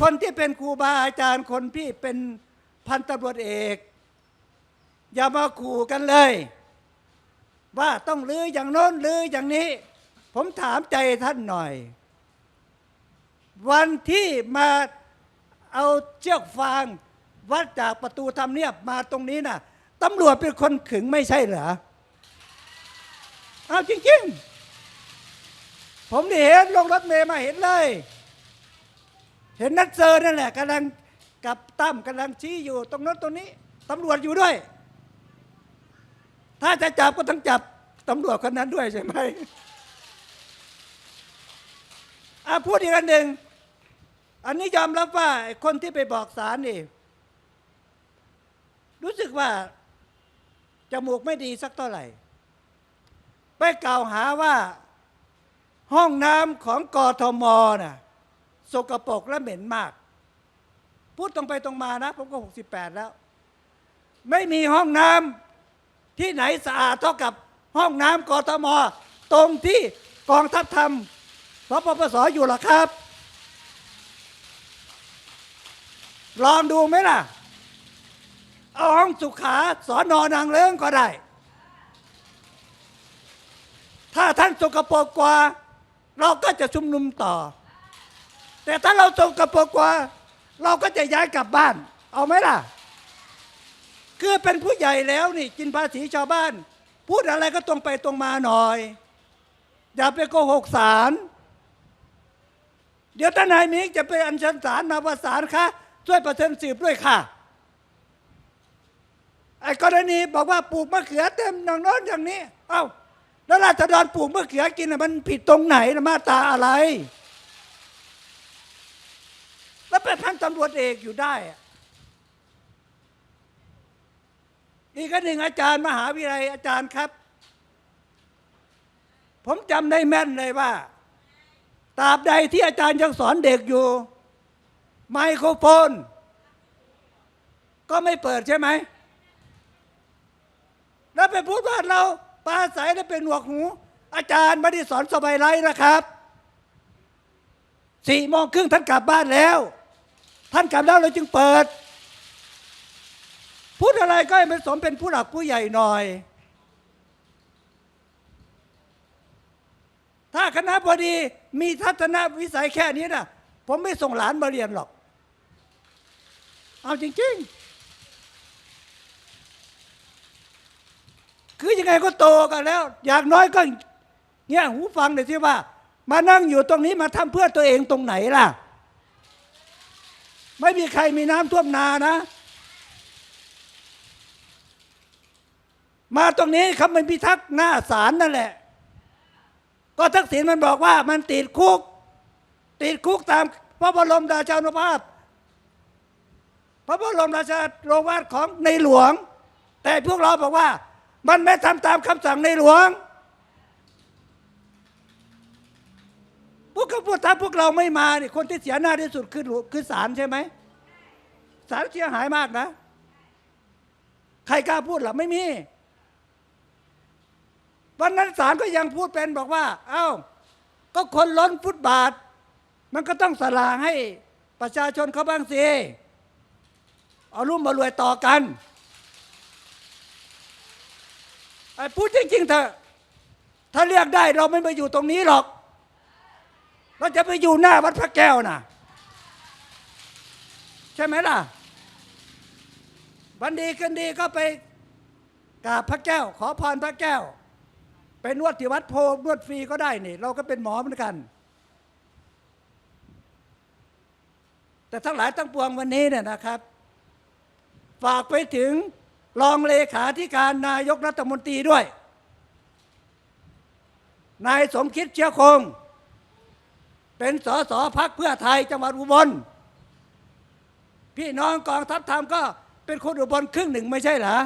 คนที่เป็นครูบาอาจารย์คนพี่เป็นพันตำรวจเอก อย่ามาขู่กันเลย ว่าต้องลืออย่างโน้นลืออย่างนี้ ผมถามใจท่านหน่อย วันที่มาเอาเชือกฟาง วัดจากประตูทำเนียบมาตรงนี้น่ะตำรวจเป็นคนขึงไม่ใช่เหรอเอาจริง ๆ ผมนี่เห็นลงรถเมย์มาเห็นเลย เห็นนัดเซอร์นั่นแหละกำลังกับตั้มกำลังชี้อยู่ ตรงนั้นตรงนี้ตำรวจอยู่ด้วย ถ้าจะจับก็ต้องจับตำรวจคนนั้นด้วยใช่ไหมอะพูดอีกอันหนึ่ง อันนี้ยอมรับว่าคนที่ไปบอกศาลนี่ รู้สึกว่าจมูกไม่ดีสักเท่าไหร่ ไปกล่าวหาว่าห้องน้ำของกทมน่ะ สกปรกและเหม็นมาก พูดตรงไปตรงมานะ ผมก็ 68 แล้ว ไม่มีห้องน้ำที่ไหนสะอาดเท่ากับห้องน้ำกทม ตรงที่กองทัพทำสปปสอยู่หรอครับ ลองดูไหมล่ะ เอาห้องสุขาสอนอนางเลิ้งก็ได้ ถ้าท่านสกปรกกว่า เราก็จะชุมนุมต่อ แต่ถ้าเราสกปรกกว่า เราก็จะย้ายกลับบ้าน เอาไหมล่ะ คือเป็นผู้ใหญ่แล้วนี่กินภาษีชาวบ้าน พูดอะไรก็ตรงไปตรงมาหน่อย อย่าไปโกหกศาลเดี๋ยวท่านนายมิกจะไปอัญเชิญศาลมาประสานค่ะช่วยประเทินสืบด้วยค่ะไอ้กรณีบอกว่าปลูกมะเขือเต็มอย่างน้นอย่างนี้ เอ้า แล้วราษฎรปลูกมะเขือกินมันผิดตรงไหนมาตาอะไร แล้วเป็นพันตำรวจเอกอยู่ได้อะอีกอันหนึ่งอาจารย์มหาวิทยาลัยอาจารย์ครับ ผมจำได้แม่นเลยว่าตราบใดที่อาจารย์ยังสอนเด็กอยู่ ไมโครโฟน ก็ไม่เปิดใช่ไหม แล้วไปพูดว่าเราปลาใสแล้วเป็นหนวกหู อาจารย์ไม่ได้สอนสบายไรนะครับสี่โมงครึ่งท่านกลับบ้านแล้ว ท่านกลับแล้วเราจึงเปิด พูดอะไรก็ให้มันสมเป็นผู้หลักผู้ใหญ่หน่อย ถ้าคณะบดีมีทัศนวิสัยแค่นี้นะผมไม่ส่งหลานมาเรียนหรอก เอาจริง ๆ คือยังไงก็โตกันแล้ว อยางน้อยก็เงี้ยหูฟังหน่อยสิว่า มานั่งอยู่ตรงนี้มาทำเพื่อตัวเองตรงไหนล่ะ ไม่มีใครมีน้ำท่วมนานะ มาตรงนี้เขาไม่พิทักษ์หน้าศาลนั่นแหละ ก็ทักษิณมันบอกว่ามันติดคุก ติดคุกตามพระบรมราชานุภาพ พระบรมราชาโรงวาทของในหลวง แต่พวกเราบอกว่า มันไม่ทำตามคำสั่งในหลวง กเขาพูดถ้าพวกเราไม่มาเนี่ยคนที่เสียหน้าที่สุดคือคือศาลใช่ไหมศาลเสียหายมากนะ ใครกล้าพูดหรอไม่มี วันนั้นศาลก็ยังพูดเป็นบอกว่า เอ้า ก็คนล้นฟุตบาท มันก็ต้องสลาให้ประชาชนเขาบ้างสิเอารุ่มมารวยต่อกันไอ้พูดจริงๆเถอะถ้าเรียกได้เราไม่มาอยู่ตรงนี้หรอก เราจะไปอยู่หน้าวัดพระแก้วน่ะใช่ไหมล่ะ วันดีกันดีก็ไปกราบพระแก้ว ขอพรพระแก้วไปนวดที่วัดโพนวดฟรีก็ได้นี่ เราก็เป็นหมอเหมือนกัน แต่ทั้งหลายทั้งปวงวันนี้เนี่ยนะครับ ฝากไปถึงรองเลขาธิการนายกรัฐมนตรีด้วย นายสมคิดเชื้อคง เป็นสสพักเพื่อไทยจังหวัดอุบล พี่น้องกองทัพธรรมก็เป็นคนอุบลครึ่งหนึ่งไม่ใช่เหรอ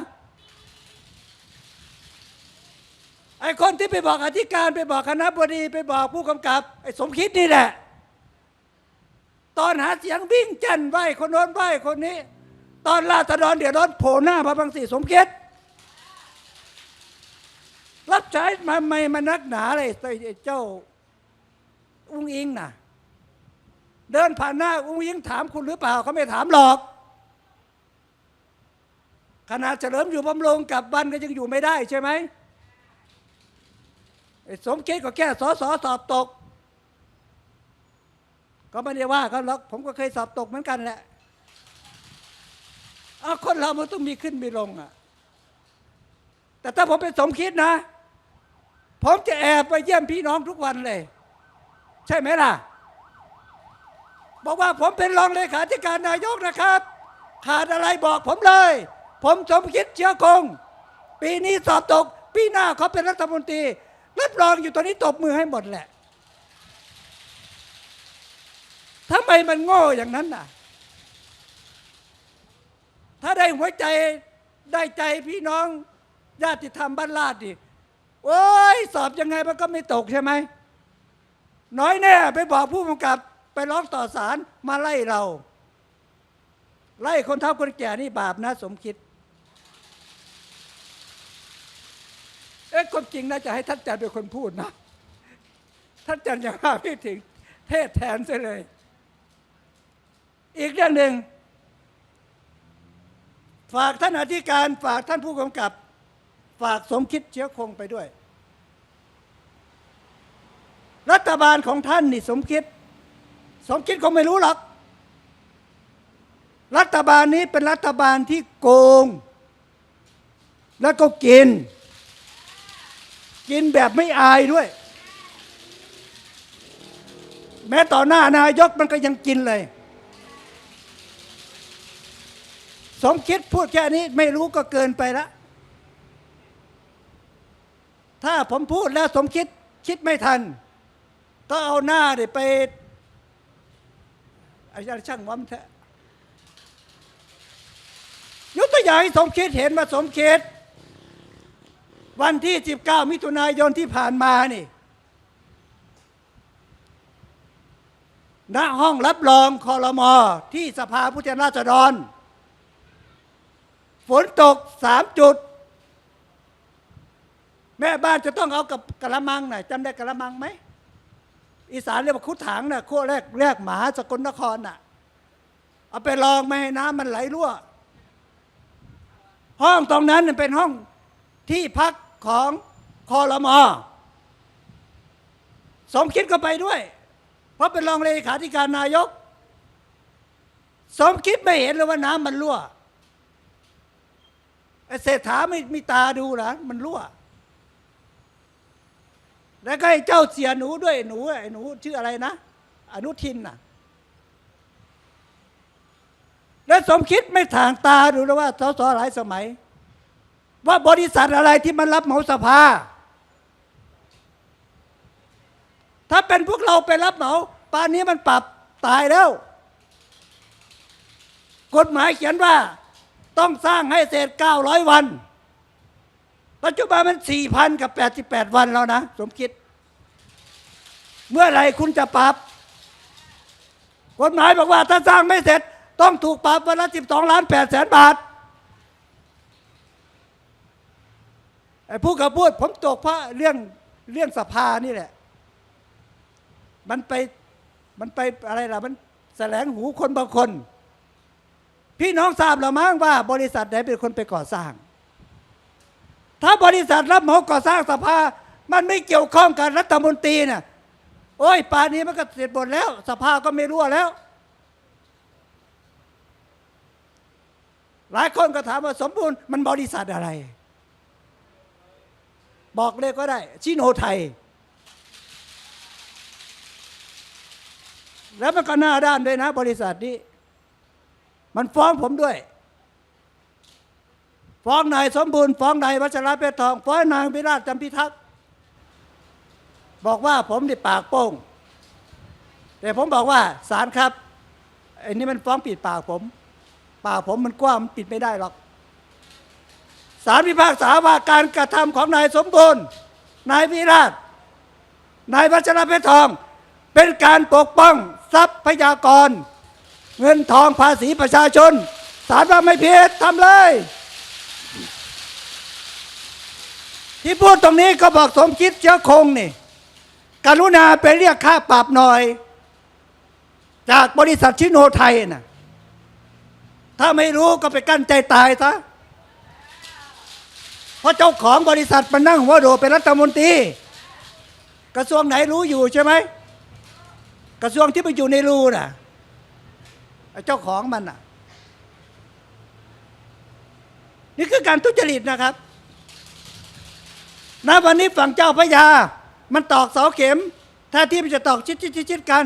ไอ้คนที่ไปบอกอธิการไปบอกคณะบดีไปบอกผู้กำกับไอ้สมคิดนี่แหละ ตอนหาเสียงวิ่งจันไหวคนโน้นไหวคนนี้ ตอนราษฎรเดือดร้อนโผล่หน้ามาบางสีสมคิดรับใช้มาไม่มานักหนาเลยไอ้เจ้า อุ้งอิงน่ะเดินผ่านหน้าอุ้งยิงถามคุณหรือเปล่าเขาไม่ถามหรอกขนาดเฉลิมอยู่บำรุงกับบ้านก็ยังอยู่ไม่ได้ใช่ไหมสมคิดก็แค่สอสอสอบตก ก็ไม่ได้ว่าเขาหรอกผมก็เคยสอบตกเหมือนกันแหละเอาคนเรามันต้องมีขึ้นมีลงอะ แต่ถ้าผมเป็นสมคิดนะ ผมจะแอบไปเยี่ยมพี่น้องทุกวันเลย ใช่ไหมล่ะ บอกว่าผมเป็นรองเลขาธิการนายกนะครับ ขาดอะไรบอกผมเลย ผมสมคิดเชื้อคง ปีนี้สอบตก ปีหน้าเขาเป็นรัฐมนตรีรับรองอยู่ตอนนี้ตบมือให้หมดแหละทำไมมันโง่อย่างนั้นน่ะ ถ้าได้หัวใจได้ใจพี่น้องญาติธรรมบ้านลาดดิโอ้ย สอบยังไงมันก็ไม่ตกใช่ไหม น้อยแน่ไปบอกผู้กำกับไปร้องต่อศาลมาไล่เรา ไล่คนเฒ่าคนแก่นี่บาปนะ สมคิด เอ๊ะความจริงน่าจะให้ท่านจารย์เป็นคนพูดนะ ท่านจารย์ยังห้าไม่ถึง เทศแทนซะเลย อีกเรื่องหนึ่งฝากท่านอธิการฝากท่านผู้กำกับ ฝากสมคิดเชื้อคงไปด้วย รัฐบาลของท่านนี่สมคิด สมคิดคงไม่รู้หรอก รัฐบาลนี้เป็นรัฐบาลที่โกง แล้วก็กิน กินแบบไม่อายด้วย แม้ต่อหน้านายกมันก็ยังกินเลย สมคิดพูดแค่นี้ไม่รู้ก็เกินไปล้วถ้าผมพูดแล้วสมคิดคิดไม่ทัน ต้องเอาหน้าเดี๋ยไปอาจารย์ช่างวัมเถอะยกตัวอย่างให้สมคิดเห็นว่าสมคิดวันที่ 19 มิถุนายนที่ผ่านมานี่ณห้องรับรองคอรมอที่สภาผู้แทนราษฎร ฝนตกสามจุด แม่บ้านจะต้องเอากับกระมังหน่อยจำได้กระมังไหม อีสานเรียกว่าคุดถังน่ะขั้วแรกแรกหมาสกลนครน่ะ เอาไปลองไม่ให้น้ำมันไหลรั่ว ห้องตรงนั้นเป็นห้องที่พักของคอรมอสมคิดก็ไปด้วย เพราะเป็นรองเลขาธิการนายก สมคิดไม่เห็นเลยว่าน้ำมันรั่วไอเศรษฐาไม่มีตาดูหรอมันรั่ว แล้วก็ไอ้เจ้าเสียหนูด้วยหนูไอ้หนูชื่ออะไรนะ อนุทินน่ะ แล้วสมคิดไม่ถางตาดูแล้วว่าสสหลายสมัย ว่าบริษัทอะไรที่มันรับเหมาสภา ถ้าเป็นพวกเราไปรับเหมาป่านนี้มันปรับตายแล้ว กฎหมายเขียนว่าต้องสร้างให้เสร็จ900 วัน ปัจจุบันมัน4,000กับ88วันแล้วนะ สมคิด เมื่อไหร่คุณจะปรับกฎหมายบอกว่าถ้าสร้างไม่เสร็จ ต้องถูกปรับวันละ12ล้าน8แสนบาทไอ้ผู้กับพูดผมตกเพราะเรื่องเรื่องสภานี่แหละ มันไปมันไปอะไรล่ะ มันแสลงหูคนบางคน พี่น้องทราบหรือมั้งว่าบริษัทไหนเป็นคนไปก่อสร้าง ถ้าบริษัทรับเหมาก่อสร้างสภา มันไม่เกี่ยวข้องกับรัฐมนตรีน่ะโอ้ยป่านนี้มันก็เสร็จหมดแล้ว สภาก็ไม่รั่วแล้ว หลายคนก็ถามว่าสมบูรณ์มันบริษัทอะไร บอกเลยก็ได้ ชิโนไทย แล้วมันก็หน้าด้านด้วยนะ บริษัทนี้ มันฟ้องผมด้วย ฟ้องนายสมบูรณ์ฟ้องนายวัชระเพชรทอง ฟ้องนางพิราชจำพิทักษ์บอกว่าผมนี่ปากโป้ง แต่ผมบอกว่าศาลครับไอ้นี่มันฟ้องปิดปากผม ปากผมมันกว้างมันปิดไม่ได้หรอกศาลพิพากษาว่าการกระทำของนายสมบูรณ์ นายวิราชนายวัชระเพชรทอง เป็นการปกป้องทรัพยากร เงินทองภาษีประชาชนศาลว่าไม่ผิดทำเลย ที่พูดตรงนี้ก็บอกสมคิดเชื้อคงนี่ กรุณาไปเรียกค่าปรับหน่อย จากบริษัทชิโนไทยน่ะ ถ้าไม่รู้ก็ไปกั้นใจตายซะเพราะเจ้าของบริษัทมานั่งหัวโดเป็นรัฐมนตรีกระทรวงไหนรู้อยู่ใช่ไหมกระทรวงที่ไปอยู่ในรูน่ะเจ้าของมันน่ะ นี่คือการทุจริตนะครับ ณวันนี้ฝั่งเจ้าพระยา มันตอกเสาเข็มแท้ที่มันจะตอกชิดชิดชิดชิดกัน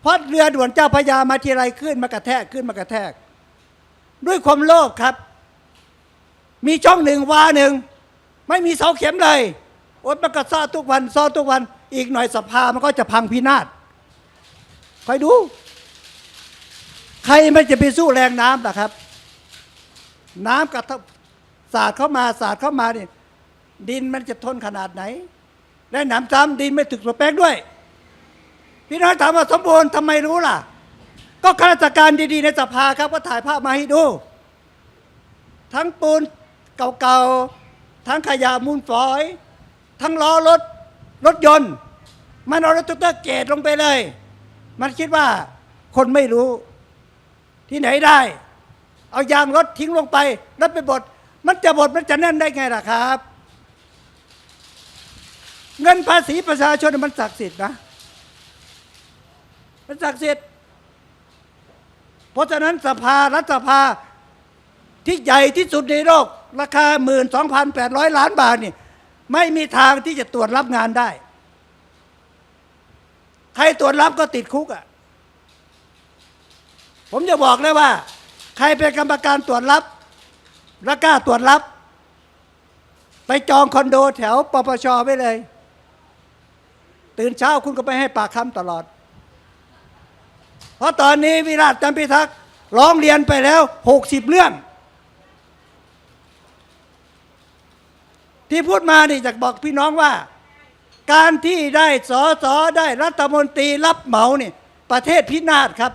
เพราะเรือด่วนเจ้าพระยามาทีไรขึ้นมากระแทกขึ้นมากระแทก ด้วยความโลภครับ มีช่องหนึ่งวาหนึ่งไม่มีเสาเข็มเลยโอ๊ยมันก็ซ่อทุกวันซ่อทุกวัน อีกหน่อยสภามันก็จะพังพินาศคอยดู ใครมันจะไปสู้แรงน้ำล่ะครับ น้ำกระทบสาดเข้ามาสาดเข้ามาเนี่ย ดินมันจะทนขนาดไหน และหนำซ้ำดินไม่ถึกสเปกด้วย พี่น้อยถามว่าสมบูรณ์ทำไมรู้ล่ะ ก็ข้าราชการดีๆ ในสภาครับก็ถ่ายภาพมาให้ดู ทั้งปูนเก่าๆ ทั้งขยะมูลฝอย ทั้งล้อรถรถยนต์ มันเอารถตุ๊กตอร์เกตลงไปเลย มันคิดว่าคนไม่รู้ ที่ไหนได้ เอายางรถทิ้งลงไป แล้วไปบดมันจะบดมันจะแน่นได้ไงล่ะครับ เงินภาษีประชาชนมันศักดิ์สิทธิ์นะ มันศักดิ์สิทธิ์เพราะฉะนั้นสภารัฐสภาที่ใหญ่ที่สุดในโลก ราคา 12,800 ล้านบาทนี่ไม่มีทางที่จะตรวจรับงานได้ ใครตรวจรับก็ติดคุกอะ่ะ ผมจะบอกเลยว่า ใครเป็นกรรมการตรวจรับและกล้าตรวจรับ ไปจองคอนโดแถวปปชไว้เลย ตื่นเช้าคุณก็ไปให้ปากคำตลอด เพราะตอนนี้วิราชจำพิทักษ์ร้องเรียนไปแล้วหกสิบเรื่อง ที่พูดมานี่จะบอกพี่น้องว่า การที่ได้สอสอได้รัฐมนตรีรับเหมาเนี่ยประเทศพินาศครับ